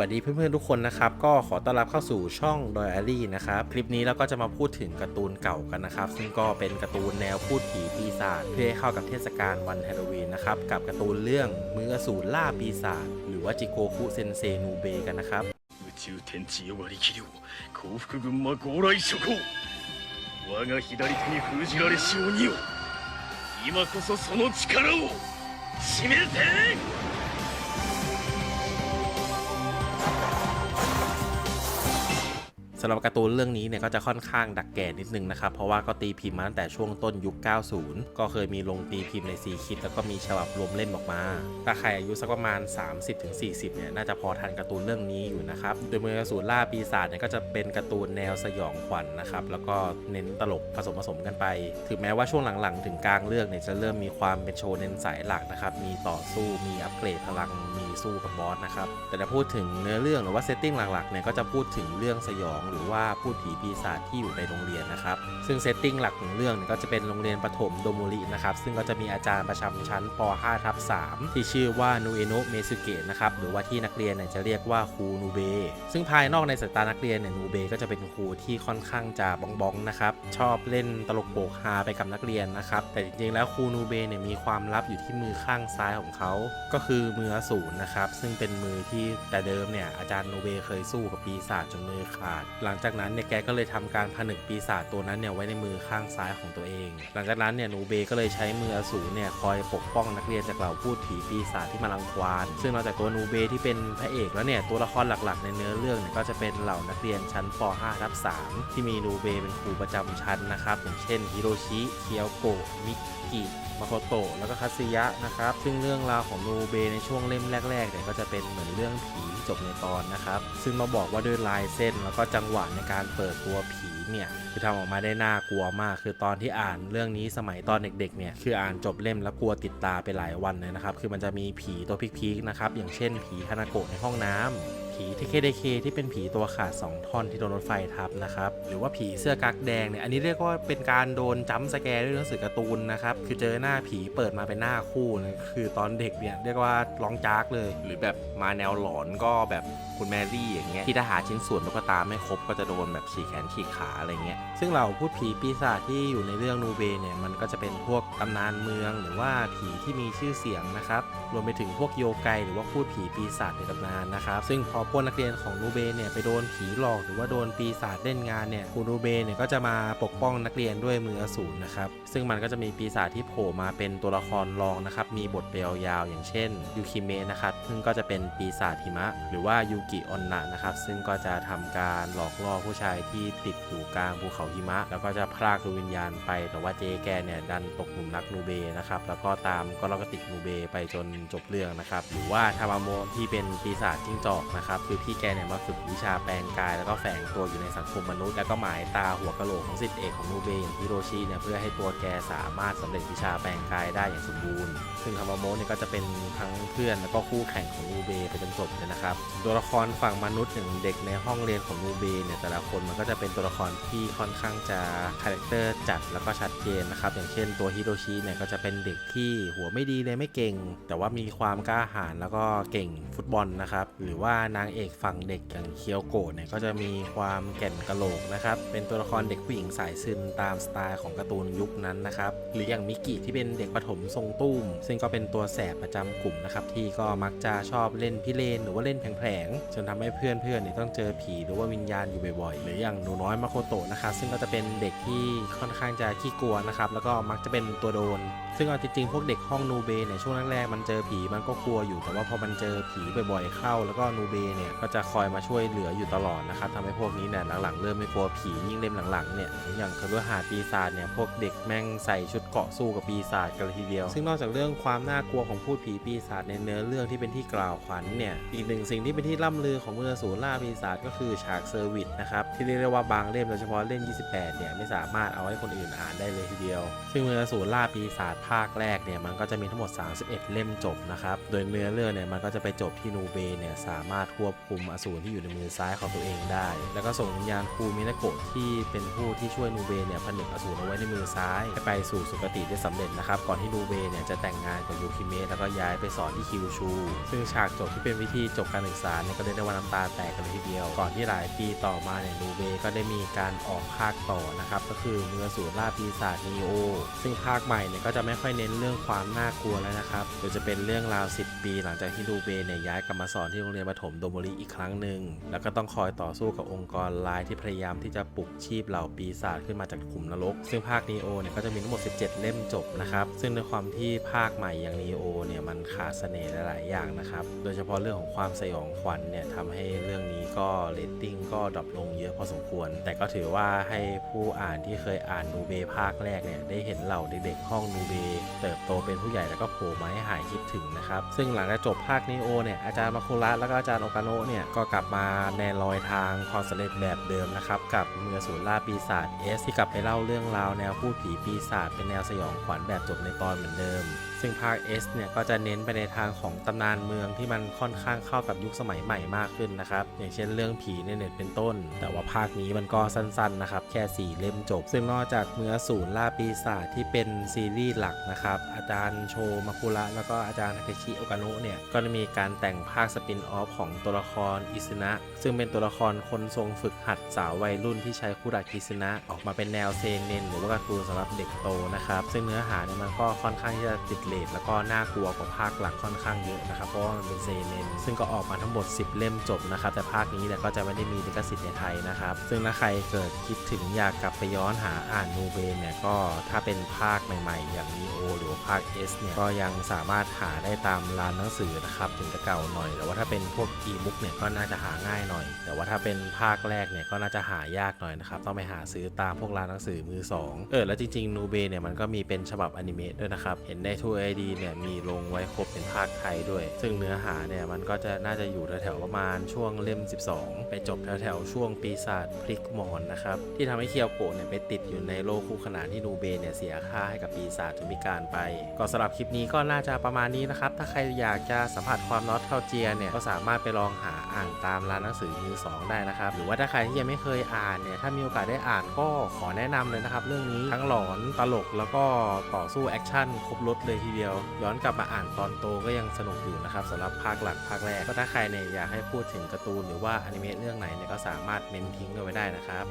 วัสดีเพื่อนๆทุกคนนะครับ ก็ขอต้อนรับเข้าสู่ช่องดอยอารี่นะครับ คลิปนี้เราก็จะมาพูดถึงการ์ตูนเก่ากันนะครับ ซึ่งก็เป็นการ์ตูนแนวพูดผีปีศาจเพื่อให้เข้ากับเทศกาลวันฮาโลวีนนะครับ กับการ์ตูนเรื่องมืออสูรล่าปีศาจหรือว่าจิโกคุเซนเซนูเบกันนะครับ 宇宙天地よがりきりを幸福群馬高来諸行我が左手に封じられし鬼を今こそその力を示せ ำหรับการ์ตูนเรื่องนี้เนี่ยก็จะค่อนข้างดักแก่นิดนึงนะครับ เพราะว่าก็ตีพิมพ์มาตั้งแต่ช่วงต้นยุค 90 ก็เคยมีลงตีพิมพ์ในซีคิดแล้วก็มีฉบับรวมเล่มออกมา ถ้าใครอายุสักประมาณ 30-40 เนี่ยน่าจะพอทันการ์ตูนเรื่องนี้อยู่นะครับ โดยมือสูรล่าปีศาจเนี่ยก็จะเป็นการ์ตูนแนวสยองขวัญนะครับ แล้วก็เน้นตลกผสมผสมกันไป ถึงแม้ว่าช่วงหลังๆ ถึงกลางเรื่องเนี่ยจะเริ่มมีความเป็นโชว์เน้นสายหลักนะครับ มีต่อสู้ มีอัปเกรดพลัง มี สู้กับบอสนะครับ แต่ถ้าพูดถึงเนื้อเรื่องหรือว่าเซตติ้งหลักๆเนี่ยก็จะพูดถึงเรื่องสยอง หรือว่าพูดผีปีศาจที่อยู่ในโรงเรียนนะครับ ซึ่งเซตติ้งหลักของเรื่องเนี่ยก็จะเป็นโรงเรียนประถมโดโมรินะครับซึ่งก็จะมีอาจารย์ประจำชั้นป .5 ทับ3ที่ชื่อว่านูเอโนะเมซุเกะนะครับหรือว่าที่นักเรียนเนี่ยจะเรียกว่าครูนูเบซึ่งภายนอกในสายตานักเรียนเนี่ยนูเบก็จะเป็นครูที่ค่อนข้างจะบ้องบ้องๆนะครับชอบเล่นตลกโปกฮาไปกับนักเรียนนะครับแต่จริงๆแล้วครูนูเบเนี่ยมีความลับอยู่ที่มือข้างซ้ายของเขาก็คือมืออสูรนะครับ ซึ่งเป็นมือที่แต่เดิมเนี่ยอาจารย์โนเบเคยสู้กับปีศาจจนมือขาด หลังจากนั้นเนี่ยแกก็เลยทำการผนึกปีศาจตัวนั้นเนี่ยไว้ในมือข้างซ้ายของตัวเอง หลังจากนั้นเนี่ยโนเบก็เลยใช้มืออสูรเนี่ยคอยปกป้องนักเรียนจากเหล่าพูดผีปีศาจที่มารังควานซึ่งนอกจากตัวโนเบที่เป็นพระเอกแล้วเนี่ยตัวละครหลักๆ ในเนื้อเรื่องเนี่ยก็จะเป็นเหล่านักเรียนชั้นป .5 ทับ3ที่มีโนเบเป็นครูประจำชั้นนะครับอย่างเช่นฮิโรชิเคียวโกะมิกิมาโคโตะแล้วก็คาซึยะนะครับซึ่งเรื่องราวของโนเบในช่วงเล่มแรกแรกเนี่ยก็จะเป็นเหมือนเรื่องผี จบในตอนนะครับ ซึ่งมาบอกว่าด้วยลายเส้นแล้วก็จังหวะในการเปิดตัวผีเนี่ยคือทำออกมาได้น่ากลัวมาก คือตอนที่อ่านเรื่องนี้สมัยตอนเด็กๆเนี่ยคืออ่านจบเล่มแล้วกลัวติดตาไปหลายวันเลยนะครับ คือมันจะมีผีตัวพีคๆนะครับอย่างเช่นผีคานาโกะในห้องน้ำผีที่เคดเคที่เป็นผีตัวขาด 2 ท่อนที่โดนรถไฟทับนะครับ หรือว่าผีเสื้อกั๊กแดงเนี่ย อันนี้เรียกว่าเป็นการโดนจัมสแกร์ด้วยหนังสือการ์ตูนนะครับ คือเจอหน้าผีเปิดมาเป็นหน้าคู่นะคือตอนเด็กเนี่ยเรียกว่าร้องจากเลย หรือแบบมาแนวหลอนก็แบบคุณแมรี่อย่างเงี้ยที่ถ้าหาชิ้นส่วนตุ๊กตาไม่ครบก็จะโดนแบบฉีกแขนฉีกขาอะไรเงี้ยซึ่งเราพูดผีปีศาจที่อยู่ในเรื่องนูเบเนี่ยมันก็จะเป็นพวกตำนานเมืองหรือว่าผีที่มีชื่อเสียงนะครับรวมไปถึงพวกโยไกหรือว่าพูดผีปีศาจในตำนานนะครับซึ่งพอพวกนักเรียนของนูเบเนี่ยไปโดนผีหลอกหรือว่าโดนปีศาจเล่นงานเนี่ยครูนูเบเนี่ยก็จะมาปกป้องนักเรียนด้วยมืออสูรนะครับซึ่งมันก็จะมีปีศาจที่โผล่มาเป็นตัวละครรองนะครับมีบทเปลยาวๆอย่างเช่นยูคิเมะนะครับซึ่งก็จะเป็นปีศาจหิมะหรือว่ายูกิออนนะนะครับ ซึ่งก็จะทำการหลอกล่อผู้ชายที่ติดอยู่กลางภูเขาหิมะ แล้วก็จะพรากดวงวิญญาณไป แต่ว่าเจแกเนี่ยดันตกหลุมรักนูเบนะครับ แล้วก็ตามก็เราก็ติดนูเบไปจนจบเรื่องนะครับ หรือว่าทามาโมที่เป็นปีศาจจิ้งจอกนะครับ คือพี่แกเนี่ยมาฝึกวิชาแปลงกาย แล้วก็แฝงตัวอยู่ในสังคมมนุษย์ แล้วก็หมายตาหัวกะโหลกของสิทธิเอกของนูเบอย่างฮิโรชิเนี่ยเพื่อให้ตัวแกสามารถสำเร็จวิชาแปลงกายได้อย่างสมบูรณ์ ซึ่งทามาโมเนี่ยก็จะเป็นทั้งเพื่อนแล้วก็คู่แข่งของนูเบไปจนจบเลยนะครับตัวละครฝั่งมนุษย์อย่างเด็กในห้องเรียนของนูเบเนี่ยแต่ละคนมันก็จะเป็นตัวละครที่ค่อนข้างจะคาแรคเตอร์จัดแล้วก็ชัดเจนนะครับอย่างเช่นตัวฮิโรชิเนี่ยก็จะเป็นเด็กที่หัวไม่ดีเลยไม่เก่ง แต่ว่ามีความกล้าหาญแล้วก็เก่งฟุตบอลนะครับหรือว่านางเอกฝั่งเด็กอย่างเคียวโกะเนี่ยก็จะมีความแก่นกะโหลกนะครับเป็นตัวละครเด็กผู้หญิงสายซึนตามสไตล์ของการ์ตูนยุคนั้นนะครับหรืออย่างมิกิที่เป็นเด็กประถมทรงตุ้มซึ่งก็เป็นตัวแสบประจำกลุ่มนะครับที่ก็มักจะชอบเล่นพิเรนหรือว่าเล่นแผลงๆจนทำให้เพื่อนๆเนี่ยต้องเจอผีหรือว่าวิญญาณอยู่บ่อยๆ หรืออย่างหนูน้อยมาโคโตะนะครับซึ่งก็จะเป็นเด็กที่ค่อนข้างจะขี้กลัวนะครับแล้วก็มักจะเป็นตัวโดน ซึ่งเอาจริงๆพวกเด็กห้องนูเบเนี่ยช่วงแรกๆมันเจอผีมันก็กลัวอยู่ แต่ว่าพอมันเจอผีบ่อยๆเข้า แล้วก็นูเบเนี่ยก็จะคอยมาช่วยเหลืออยู่ตลอดนะครับทำให้พวกนี้เนี่ยหลังๆเริ่มไม่กลัวผียิ่งเล่มหลังๆเนี่ยอย่างคฤหาสน์ปีศาจเนี่ยพวกเด็กแม่งใส่ชุดเกราะสู้กับปีศาจกันทีเดียว ซึ่งนอกจากเรื่องความน่ากลัวของพูดผีปีศาจในเนื้อเรื่องที่เป็นที่กล่าวขวัญเนี่ยอีกหนึ่งสิ่งที่เป็นที่ล่ำลือของเมือสูรล่าปีศาจก็คือฉากเซอร์วิสนะครับที่เรียกได้ว่าบางเล่มเยเฉพาะเล่ม 28 เนี่ยไม่สามารถเอาให้คนอื่นอ่านได้เลยทีเดียว ซึ่งมือสูรล่าปีศาจภาคแรกเนี่ยมันก็จะมีทั้งหมด 31 เล่มจบนะครับโดยเนื้อเรื่องเนี่ยมันก็จะไปจบที่นูเบเนี่ยสามารถควบคุมอสูรที่อยู่ในมือซ้ายของตัวเองได้ แล้วก็ส่งวิญญาณคูมินาโกะที่เป็นผู้ที่ช่วยนูเบเนี่ยผนึกอสูรเอาไว้ในมือซ้ายให้ไปสู่สุคติได้สำเร็จนะครับก่อนที่นูเบเนี่ยจะแต่งงานกับยูคิเมะแล้วก็ย้ายไปสอนที่คิวชู ซึ่งฉากจบที่เป็นวิธีจบการศึกษาเนี่ยก็เรียกได้ว่าน้ำตาแตกกันเลยทีเดียว ก่อนที่หลายปีต่อมาเนี่ยนูเบก็ได้มีการออกภาคต่อนะครับก็คือเมือสูรล่าปีศาจนีโอซึ่งภาคใหม่เนี่ยก็จะไม่ค่อยเน้นเรื่องความน่ากลัวแล้วนะครับโดยจะเป็นเรื่องราว 10 ปี หลังจากที่นูเบเนี่ยย้ายกลับมาสอนที่โรงเรียนประถมโดโมริอีกครั้งหนึ่งแล้วก็ต้องคอยต่อสู้กับองค์กรร้ายที่พยายามที่จะปลุกชีพเหล่าปีศาจขึ้นมาจากขุมนรก ซึ่งภาคนีโอเนี่ยก็จะมีทั้งหมด 17 เล่มจบนะครับซึ่งในความที่ภาคใหม่อย่างนีโอเนี่ยมันขาดเสน่ห์หลายๆอย่างนะครับโดยเฉพาะเรื่องของความสยองขวัญเนี่ยทำให้เรื่องนี้ก็เรตติ้งก็ดรอปลงเยอะพอสมควร แต่ก็ถือว่าให้ผู้อ่านที่เคยอ่านนูเบภาคแรกเนี่ยได้เห็นเหล่าเด็กๆห้องนูเบ เติบโตเป็นผู้ใหญ่แล้วก็โผล่มาให้หายคิดถึงนะครับ ซึ่งหลังจากจบภาคนีโอเนี่ยอาจารย์มาคุระแล้วก็อาจารย์โอกาโนะเนี่ยก็กลับมาแนรอยทางความสำเร็จแบบเดิมนะครับกับเมือศูนย์ล่าปีศาจเอสที่กลับไปเล่าเรื่องราวแนวพูดผีปีศาจเป็นแนวสยองขวัญแบบจบในตอนเหมือนเดิม ซึ่งภาค S เนี่ยก็จะเน้นไปในทางของตำนานเมืองที่มันค่อนข้างเข้ากับยุคสมัยใหม่มากขึ้นนะครับอย่างเช่นเรื่องผีในเน็ตเป็นต้น แต่ว่าภาคนี้มันก็สั้นๆนะครับแค่ 4 เล่มจบ ซึ่งนอกจากเมือศูนย์ล่าปีศาจที่เป็นซีรีส์หลักนะครับอาจารย์โชมาคุระแล้วก็อาจารย์ทาเคชิโอกาโนะเนี่ยก็จะมีการแต่งภาคสปินออฟของตัวละครอิซึนะซึ่งเป็นตัวละครคนทรงฝึกหัดสาววัยรุ่นที่ใช้คุระกิซึนะออกมาเป็นแนวเซเนนหรือว่าการ์ตูนสำหรับเด็กโตนะครับซึ่งเนื้อหาเนี่ยมันก็ค่อนข้างที่จะติดเลทแล้วก็น่ากลัวกว่าภาคหลักค่อนข้างเยอะนะครับเพราะว่ามันเป็นเซเนนซึ่งก็ออกมาทั้งหมด 10 เล่มจบนะครับแต่ภาคนี้เนี่ยก็จะไม่ได้มีลิขสิทธิ์ในไทยนะครับซึ่งถ้าใครเกิดคิดถึงอยากกลับไปย้อนหาอ่านนูเบนเนี่ยก็ถ้าเป็นภาคใหม่ ๆ อย่างนีโอหรือว่าภาค S เนี่ยก็ยังสามารถหาได้ตามร้านหนังสือนะครับถึงจะเก่าหน่อย แต่ว่าถ้าเป็นพวกอีบุ๊กเนี่ยก็น่าจะหาง่ายหน่อย แต่ว่าถ้าเป็นภาคแรกเนี่ยก็น่าจะหายากหน่อยนะครับต้องไปหาซื้อตามพวกร้านหนังสือมือสองเออแล้วจริงๆนูเบเนี่ยมันก็มีเป็นฉบับอนิเมะด้วยนะครับเห็นในทูไอดีเนี่ยมีลงไว้ครบเป็นภาคไทยด้วย ซึ่งเนื้อหาเนี่ยมันก็จะน่าจะอยู่แถวๆประมาณช่วงเล่ม 12 ไปจบแถวๆช่วงปีศาจพลิกหมอนนะครับที่ทำให้เคียวโกะเนี่ยไปติดอยู่ในโลกคู่ขนานที่นูเบเนี่ยเสียค่าให้กับปีศาจจนพิการไป ก็สำหรับคลิปนี้ก็น่าจะประมาณนี้นะครับ ถ้าใครอยากจะสัมผัสความนอสเทาเจียเนี่ยก็สามารถไปลองหาอ่านตามร้านหนังสือมือสองได้นะครับ หรือว่าถ้าใครที่ยังไม่เคยอ่านเนี่ยถ้ามีโอกาสได้อ่านก็ขอแนะนำเลยนะครับ เรื่องนี้ทั้งหลอนตลกแล้วก็ต่อสู้แอคชั่นครบรถเลยทีเดียว ย้อนกลับมาอ่านตอนโตก็ยังสนุกอยู่นะครับสำหรับภาคหลักภาคแรกก็ถ้าใครเนี่ยอยากให้พูดถึงการ์ตูนหรือว่าอนิเมะเรื่องไหนเนี่ยก็สามารถเมนทิ้งเอาไว้ได้นะครับ